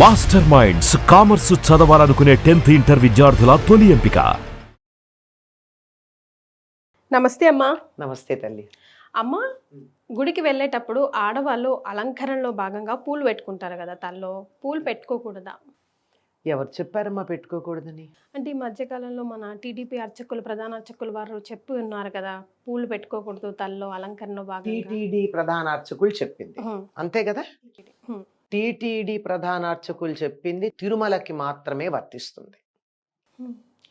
Master Minds commerce చదవాలనుకునే tenth inter విద్యార్థుల తొలి ఎంపిక. నమస్తే అమ్మా. నమస్తే తల్లి. అమ్మ గుడికి వెళ్ళేటప్పుడు ఆడవాళ్ళు అలంకరణలో భాగంగా పూలు పెట్టుకుంటారు కదా తల్లో పూలు పెట్టుకోకూడదా? ఎవరు చెప్పారమ్మా పెట్టుకోకూడదని? అంటే ఈ మధ్యకాలంలో మన టీడీపీ అర్చకులు ప్రధాన అర్చకులు వారు చెప్పి ఉన్నారు కదా పూలు పెట్టుకోకూడదు తల్లో అలంకరణలో భాగంగా. టీటీడీ ప్రధాన అర్చకులు చెప్పింది. అంతే కదా? టీటీడీ ప్రధాన అర్చకులు చెప్పింది తిరుమలకి మాత్రమే వర్తిస్తుంది.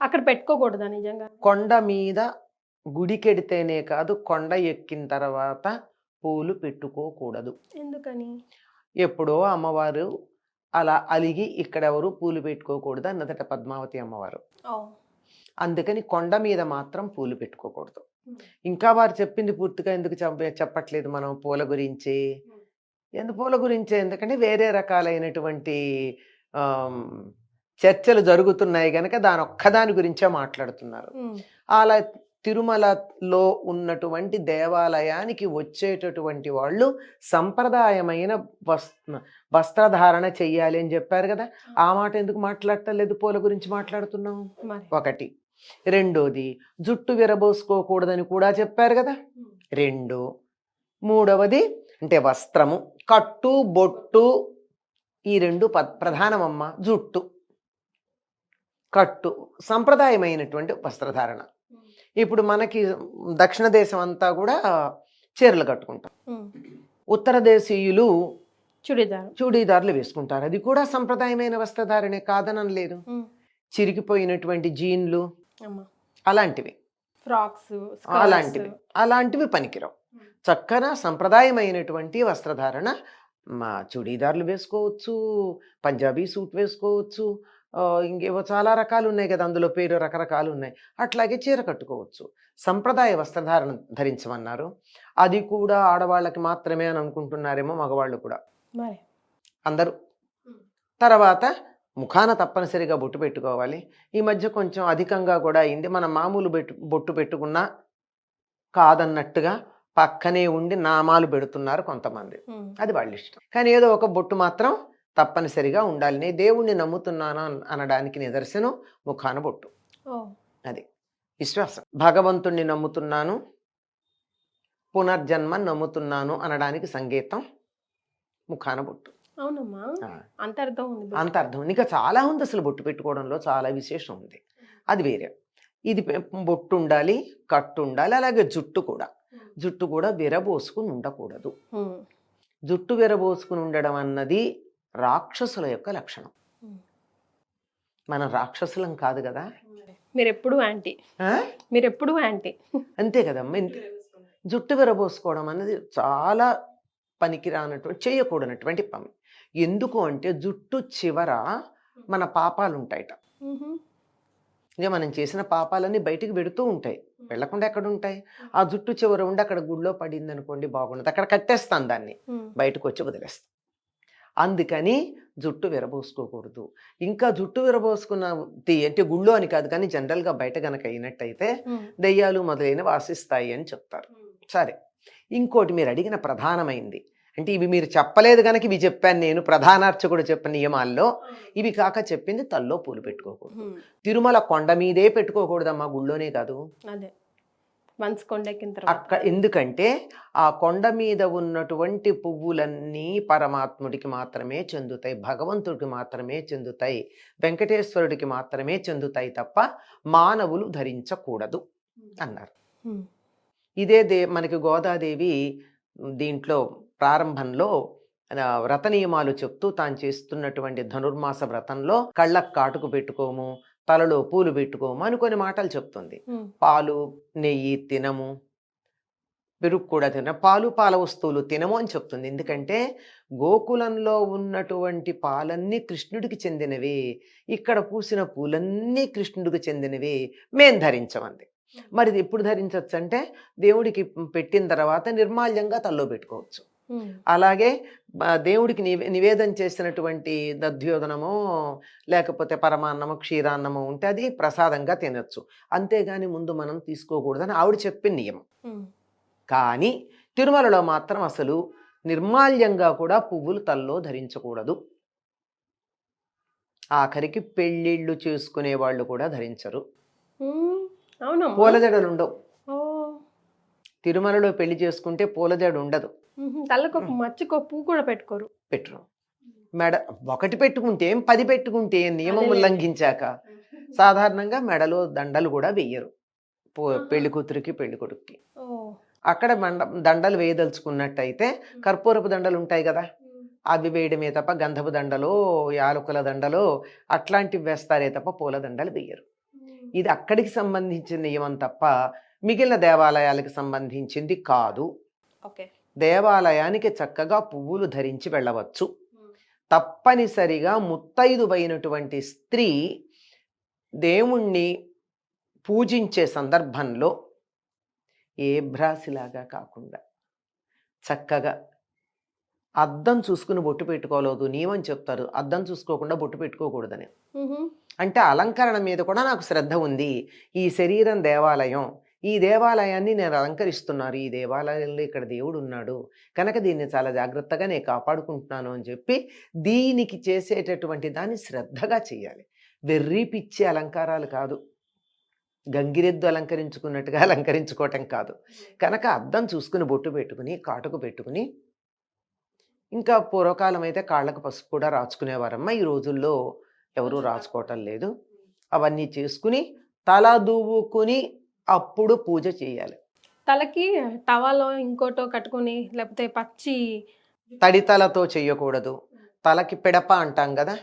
అక్కడ పెట్టుకోకూడదా నిజంగా? కొండ మీద గుడికెడితేనే కాదు కొండ ఎక్కిన తర్వాత పూలు పెట్టుకోకూడదు. ఎందుకని? ఎప్పుడో అమ్మవారు అలా అలిగి ఇక్కడెవరు పూలు పెట్టుకోకూడదు అన్నదట పద్మావతి అమ్మవారు. అందుకని కొండ మీద మాత్రం పూలు పెట్టుకోకూడదు. ఇంకా వారు చెప్పింది పూర్తిగా ఎందుకు చెప్ప- చెప్పట్లేదు మనం పూల గురించి? ఎందు పూల గురించి? ఎందుకంటే వేరే రకాలైనటువంటి చర్చలు జరుగుతున్నాయి కనుక దాని ఒక్కదాని గురించే మాట్లాడుతున్నారు. అలా తిరుమలలో ఉన్నటువంటి దేవాలయానికి వచ్చేటటువంటి వాళ్ళు సంప్రదాయమైన వస్ వస్త్రధారణ చెయ్యాలి అని చెప్పారు కదా? ఆ మాట ఎందుకు మాట్లాడటలేదు పూల గురించి మాట్లాడుతున్నాం ఒకటి. రెండోది జుట్టు విరబోసుకోకూడదని కూడా చెప్పారు కదా? రెండు. మూడవది అంటే వస్త్రము కట్టు బొట్టు ఈ రెండు ప ప్రధానమమ్మ జుట్టు. కట్టు సంప్రదాయమైనటువంటి వస్త్రధారణ. ఇప్పుడు మనకి దక్షిణ దేశం అంతా కూడా చీరలు కట్టుకుంటాం. ఉత్తర దేశీయులు చుడిదారు. చూడీదారులు వేసుకుంటారు. అది కూడా సంప్రదాయమైన వస్త్రధారణే కాదనం లేదు. చిరిగిపోయినటువంటి జీన్లు అలాంటివి. ఫ్రాక్స్ అలాంటివి. అలాంటివి పనికిరావు. చక్కన సంప్రదాయమైనటువంటి వస్త్రధారణ. మా చుడీదార్లు వేసుకోవచ్చు పంజాబీ సూట్ వేసుకోవచ్చు ఇంకేవో చాలా రకాలు ఉన్నాయి కదా అందులో పేరు రకరకాలు ఉన్నాయి అట్లాగే చీర కట్టుకోవచ్చు. సంప్రదాయ వస్త్రధారణ ధరించమన్నారు. అది కూడా ఆడవాళ్ళకి మాత్రమే అని అనుకుంటున్నారేమో మగవాళ్ళు కూడా. మరి? అందరూ. తర్వాత ముఖాన తప్పనిసరిగా బొట్టు పెట్టుకోవాలి. ఈ మధ్య కొంచెం అధికంగా కూడా అయింది. మన మామూలు బొట్టు పెట్టుకున్నా కాదన్నట్టుగా పక్కనే ఉండి నామాలు పెడుతున్నారు కొంతమంది. అది వాళ్ళ ఇష్టం. కానీ ఏదో ఒక బొట్టు మాత్రం తప్పనిసరిగా ఉండాలి. నేను దేవుణ్ణి నమ్ముతున్నాను అన్- అనడానికి నిదర్శనం ముఖాన బొట్టు. అది విశ్వాసం. భగవంతుణ్ణి నమ్ముతున్నాను పునర్జన్మ నమ్ముతున్నాను అనడానికి సంగీతం ముఖాన బొట్టు. అవునమ్మా. ఆ. అంత అర్థం ఉంది అంత అర్థం ఉంది. ఇంకా చాలా ఉంది అసలు బొట్టు పెట్టుకోవడంలో చాలా విశేషం ఉంది. అది వేరే. ఇది బొట్టు ఉండాలి కట్టు ఉండాలి అలాగే జుట్టు కూడా. జుట్టు కూడా విరబోసుకుని ఉండకూడదు. జుట్టు విరబోసుకుని ఉండడం అన్నది రాక్షసుల యొక్క లక్షణం. మనం రాక్షసులం కాదు కదా? మీరు ఎప్పుడు యాంటీ. ఆ? మీరు ఎప్పుడు యాంటీ. అంతే కదమ్మా. ఇంత- జుట్టు విరబోసుకోవడం అన్నది చాలా పనికిరానటువంటి చేయకూడనటువంటి పని. ఎందుకు అంటే జుట్టు చివర మన పాపాలు ఉంటాయట ఇక మనం చేసిన పాపాలన్నీ బయటికి పెడుతూ ఉంటాయి. వెళ్ళకుండా ఎక్కడ ఉంటాయి ఆ జుట్టు చివర ఉండి అక్కడ గుళ్ళో పడింది అనుకోండి బాగుండదు. అక్కడ కట్టేస్తాం దాన్ని. బయటకు వచ్చి వదిలేస్తాం. అందుకని జుట్టు విరబోసుకోకూడదు. ఇంకా జుట్టు విరబోసుకున్న అంటే గుళ్ళో అని కాదు కానీ జనరల్గా బయట గనక అయినట్టయితే దెయ్యాలు మొదలైనవి ఆశిస్తాయి అని చెప్తారు. సరే. ఇంకోటి మీరు అడిగిన ప్రధానమైంది. అంటే ఇవి మీరు చెప్పలేదు కనుక ఇవి చెప్పాను నేను ప్రధానార్చకుడు చెప్పిన నియమాల్లో ఇవి కాక చెప్పింది తల్లో పూలు పెట్టుకోకూడదు. తిరుమల కొండ మీదే పెట్టుకోకూడదమ్మా గుళ్ళోనే కాదు. అదే. వన్స్ కొండెక్కిన తర్వాత. అక్క ఎందుకంటే ఆ కొండ మీద ఉన్నటువంటి పువ్వులన్నీ పరమాత్ముడికి మాత్రమే చెందుతాయి భగవంతుడికి మాత్రమే చెందుతాయి వెంకటేశ్వరుడికి మాత్రమే చెందుతాయి తప్ప మానవులు ధరించకూడదు అన్నారు. ఇదే దే మనకి గోదాదేవి దీంట్లో ప్రారంభంలో వ్రత నియమాలు చెప్తూ తాను చేస్తున్నటువంటి ధనుర్మాస వ్రతంలో కళ్ళకు కాటుకు పెట్టుకోము తలలో పూలు పెట్టుకోము అని కొన్ని మాటలు చెప్తుంది. పాలు నెయ్యి తినము పెరుగు కూడా తిన పాలు పాల వస్తువులు తినము అని చెప్తుంది. ఎందుకంటే గోకులంలో ఉన్నటువంటి పాలన్నీ కృష్ణుడికి చెందినవి. ఇక్కడ పూసిన పూలన్నీ కృష్ణుడికి చెందినవి. మేం ధరించమంది. మరి ఇది ఎప్పుడు ధరించవచ్చు అంటే దేవుడికి పెట్టిన తర్వాత నిర్మాల్యంగా తల్లో పెట్టుకోవచ్చు. అలాగే దేవుడికి నివే నివేదన చేసినటువంటి దధ్యోదనమో లేకపోతే పరమాన్నమో క్షీరాన్నమో ఉంటే అది ప్రసాదంగా తినొచ్చు. అంతేగాని ముందు మనం తీసుకోకూడదని ఆవిడ చెప్పిన నియమం. కానీ తిరుమలలో మాత్రం అసలు నిర్మాల్యంగా కూడా పువ్వులు తల్లో ధరించకూడదు. ఆఖరికి పెళ్ళిళ్ళు చేసుకునే వాళ్ళు కూడా ధరించరు. అవునమ్మా. పూలజడలు ఉండవు తిరుమలలో పెళ్ళి చేసుకుంటే పూలజడ ఉండదు తలకు మచ్చుకో పువ్వు కూడా పెట్టుకోరు. పెట్టరు. మెడ ఒకటి పెట్టుకుంటే ఏం, పది పెట్టుకుంటే నియమం. ఉల్లంఘించాక సాధారణంగా మెడలో దండలు కూడా వెయ్యరు. పెళ్ళి కూతురికి పెళ్ళి కొడుక్కి. అక్కడ మండ దండలు వేయదలుచుకున్నట్టయితే కర్పూరపు దండలు ఉంటాయి కదా అవి వేయడమే తప్ప గంధపు దండలో యాలకుల దండలో అట్లాంటివి వేస్తారే తప్ప పూల దండలు వేయరు. ఇది అక్కడికి సంబంధించిన నియమం తప్ప మిగిలిన దేవాలయాలకు సంబంధించింది కాదు. దేవాలయానికి చక్కగా పువ్వులు ధరించి వెళ్ళవచ్చు. తప్పనిసరిగా ముత్తైదువైనటువంటి స్త్రీ దేవుణ్ణి పూజించే సందర్భంలో ఏ భ్రాసిలాగా కాకుండా చక్కగా అద్దం చూసుకుని బొట్టు పెట్టుకోలేదు నియమం చెప్తారు. అద్దం చూసుకోకుండా బొట్టు పెట్టుకోకూడదని. అంటే అలంకరణ మీద కూడా నాకు శ్రద్ధ ఉంది. ఈ శరీరం దేవాలయం ఈ దేవాలయాన్ని నేను అలంకరిస్తున్నారు ఈ దేవాలయంలో ఇక్కడ దేవుడు ఉన్నాడు. కనుక దీన్ని చాలా జాగ్రత్తగా నేను కాపాడుకుంటున్నాను అని చెప్పి దీనికి చేసేటటువంటి దాన్ని శ్రద్ధగా చేయాలి. వెర్రి పిచ్చి అలంకారాలు కాదు. గంగిరెద్దు అలంకరించుకున్నట్టుగా అలంకరించుకోవటం కాదు. కనుక అద్దం చూసుకుని బొట్టు పెట్టుకుని కాటుకు పెట్టుకుని ఇంకా పూర్వకాలం అయితే కాళ్ళకు పసుపు కూడా రాచుకునేవారమ్మ ఈ రోజుల్లో. ఎవరూ రాసుకోవటం లేదు. అవన్నీ చేసుకుని తల దువ్వుకుని అప్పుడు పూజ చేయాలి. తలకి టవాలో ఇంకోటో కట్టుకొని లేకపోతే పచ్చి తడితలతో చేయకూడదు. తలకి పిడప అంటాం కదా?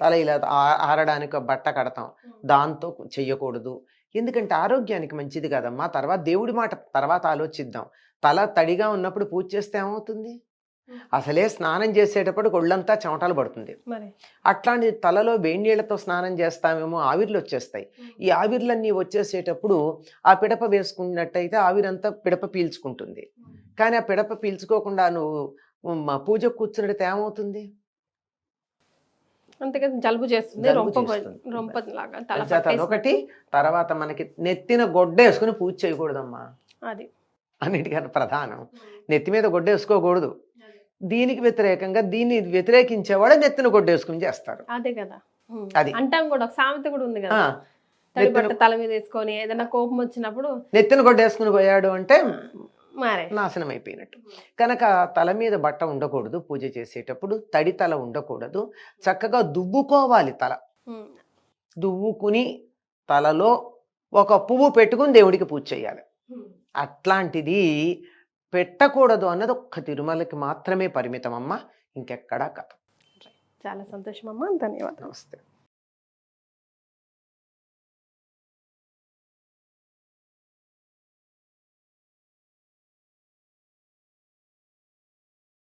తల ఇలా ఆరడానికి బట్ట కడతాం. దాంతో చెయ్యకూడదు. ఎందుకంటే ఆరోగ్యానికి మంచిది కదమ్మా. తర్వాత దేవుడి మాట తర్వాత ఆలోచిద్దాం. తల తడిగా ఉన్నప్పుడు పూజ చేస్తే ఏమవుతుంది? అసలే స్నానం చేసేటప్పుడు ఒళ్ళంతా చెమటలు పడుతుంది. అట్లాంటి తలలో వేడి స్నానం చేస్తామేమో ఆవిర్లు వచ్చేస్తాయి. ఈ ఆవిర్లన్నీ వచ్చేసేటప్పుడు ఆ పిడప వేసుకున్నట్టయితే ఆవిరంతా పిడప పీల్చుకుంటుంది. కానీ ఆ పిడప పీల్చుకోకుండా నువ్వు మ, పూజ కూర్చున్నట్టు ఏమవుతుంది? అంతే కదా జలుబు చేస్తుంది రొంప అదొకటి. తర్వాత మనకి నెత్తిన గొడ్డ వేసుకుని పూజ చేయకూడదమ్మా. అది. అన్నిటికన్నా ప్రధానం. నెత్తి మీద గొడ్డ వేసుకోకూడదు. దీనికి వ్యతిరేకంగా దీన్ని వ్యతిరేకించేవాడు నెత్తిన వేసుకుని చేస్తారు. అదే కదా. అది. అంటాం కూడా ఒక సామెత కూడా ఉంది కదా. తల మీద వేసుకొని ఏదైనా కోపం వచ్చినప్పుడు నెత్తిన వేసుకుని పోయాడు అంటే నాశనం అయిపోయినట్టు. కనుక తల మీద బట్ట ఉండకూడదు పూజ చేసేటప్పుడు తడి తల ఉండకూడదు. చక్కగా దువ్వుకోవాలి తల. దువ్వుకుని తలలో ఒక పువ్వు పెట్టుకుని దేవుడికి పూజ చేయాలి. అట్లాంటిది పెట్టకూడదు అన్నది ఒక్క తిరుమలకి మాత్రమే పరిమితం అమ్మ ఇంకెక్కడా కథ. చాలా సంతోషం అమ్మా ధన్యవాదాలు. నమస్తే.